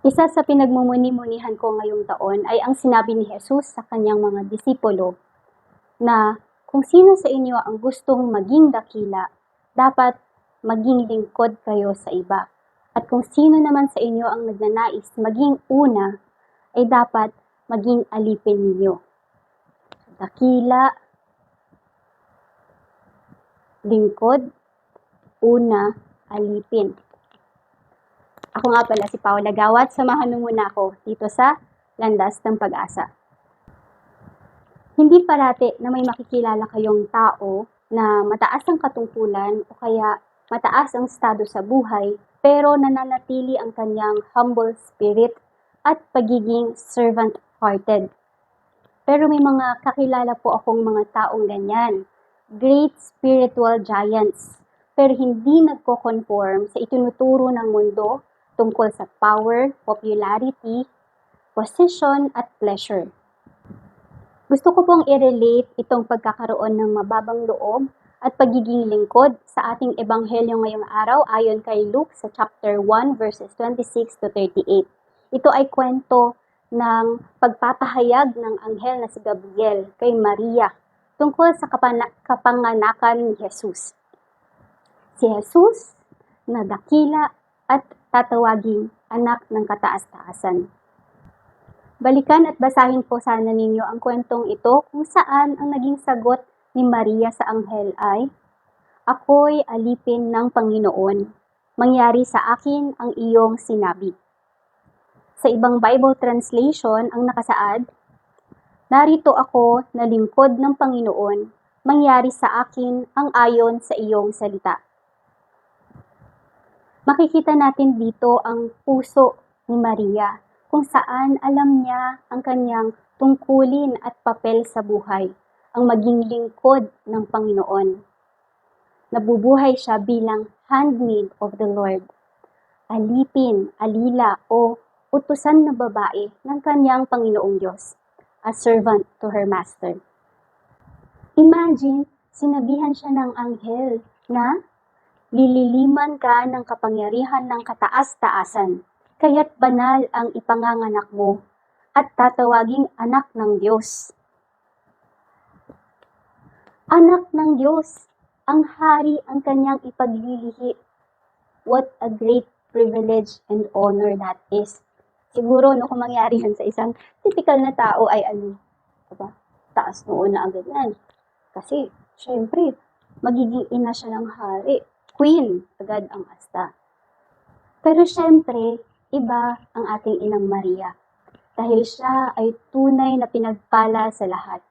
Isa sa pinagmumuni-munihan ko ngayong taon ay ang sinabi ni Jesus sa kanyang mga disipulo na kung sino sa inyo ang gustong maging dakila, dapat maging lingkod kayo sa iba. At kung sino naman sa inyo ang nagnanais maging una, ay dapat maging alipin ninyo. Dakila, lingkod, una, alipin. Ako nga pala si Paula Gawat. Samahan mo muna ako dito sa Landas ng Pag-asa. Hindi parati na may makikilala kayong tao na mataas ang katungkulan o kaya mataas ang estado sa buhay pero nananatili ang kanyang humble spirit at pagiging servant-hearted. Pero may mga kakilala po akong mga taong ganyan. Great spiritual giants. Pero hindi nagko-conform sa itinuturo ng mundo tungkol sa power, popularity, position, at pleasure. Gusto ko pong i-relate itong pagkakaroon ng mababang loob at pagiging lingkod sa ating ebanghelyo ngayong araw ayon kay Luke sa chapter 1 verses 26 to 38. Ito ay kwento ng pagpapahayag ng anghel na si Gabriel kay Maria tungkol sa kapana- kapanganakan ni Jesus. Si Jesus na dakila at tatawaging anak ng kataas-taasan. Balikan at basahin po sana ninyo ang kwentong ito kung saan ang naging sagot ni Maria sa anghel ay, Ako'y alipin ng Panginoon. Mangyari sa akin ang iyong sinabi. Sa ibang Bible translation ang nakasaad, Narito ako na lingkod ng Panginoon, mangyari sa akin ang ayon sa iyong salita. Makikita natin dito ang puso ni Maria kung saan alam niya ang kanyang tungkulin at papel sa buhay, ang maging lingkod ng Panginoon. Nabubuhay siya bilang handmaid of the Lord, alipin, alila o utusan na babae ng kanyang Panginoong Diyos, a servant to her master. Imagine, sinabihan siya ng anghel na lililiman ka ng kapangyarihan ng kataas-taasan, kaya't banal ang ipanganganak mo at tatawaging anak ng Diyos. Anak ng Diyos, ang hari ang kanyang ipaglilihi. What a great privilege and honor that is. Siguro, no, kung mangyari yan sa isang typical na tao ay ano, diba? taas noon na agad yan. Kasi, syempre, magiging ina siya ng hari. Queen, agad ang asta. Pero syempre, iba ang ating inang Maria. Dahil siya ay tunay na pinagpala sa lahat.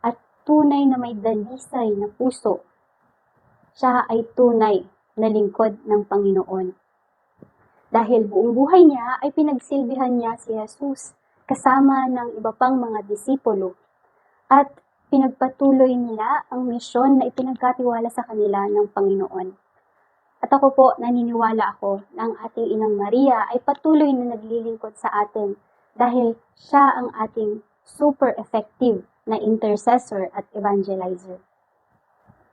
At tunay na may dalisay na puso. Siya ay tunay na lingkod ng Panginoon. Dahil buong buhay niya ay pinagsilbihan niya si Jesus kasama ng iba pang mga disipulo at pinagpatuloy nila ang misyon na ipinagkatiwala sa kanila ng Panginoon. At ako po, naniniwala ako na ang ating Inang Maria ay patuloy na naglilingkod sa atin dahil siya ang ating super effective na intercessor at evangelizer.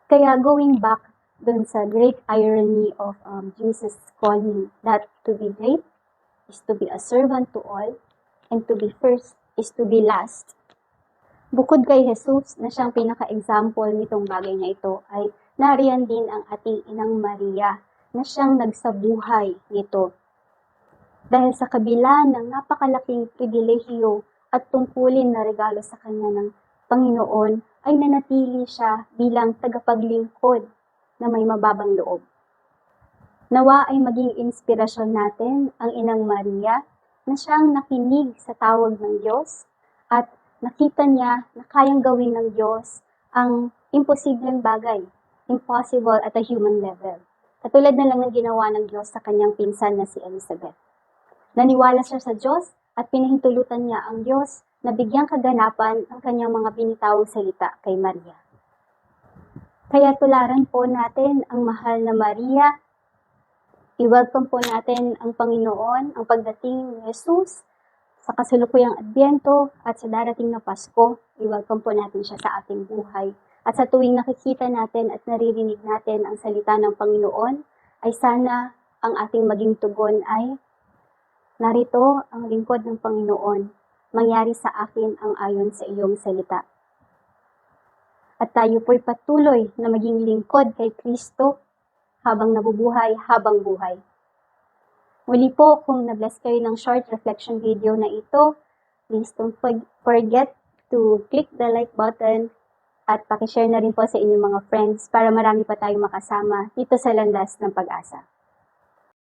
Kaya going back dun sa great irony of um, Jesus calling that to be great is to be a servant to all and to be first is to be last. Bukod kay Jesus na siyang pinaka-example nitong bagay na ito ay nariyan din ang ating inang Maria na siyang nagsabuhay nito. Dahil sa kabila ng napakalaking pribilehiyo at tungkulin na regalo sa kanya ng Panginoon, ay nanatili siya bilang tagapaglingkod na may mababang loob. Nawa ay maging inspirasyon natin ang Inang Maria na siyang nakinig sa tawag ng Diyos at nakita niya na kayang gawin ng Diyos ang imposibleng bagay, impossible at a human level. Katulad na lang ng ginawa ng Diyos sa kanyang pinsan na si Elizabeth. Naniwala siya sa Diyos at pinahintulutan niya ang Diyos na bigyang kaganapan ang kanyang mga binitawang salita kay Maria. Kaya tularan po natin ang mahal na Maria. I-welcome po natin ang Panginoon, ang pagdating ni Jesus sa kasulukuyang Adbyento at sa darating na Pasko. I-welcome po natin siya sa ating buhay. At sa tuwing nakikita natin at naririnig natin ang salita ng Panginoon, ay sana ang ating maging tugon ay Narito ang lingkod ng Panginoon, mangyari sa akin ang ayon sa iyong salita. At tayo po'y patuloy na maging lingkod kay Kristo habang nabubuhay, habang buhay. Muli po, kung na-bless kayo ng short reflection video na ito, please don't for- forget to click the like button at pakishare na rin po sa inyong mga friends para marami pa tayong makasama dito sa Landas ng Pag-asa.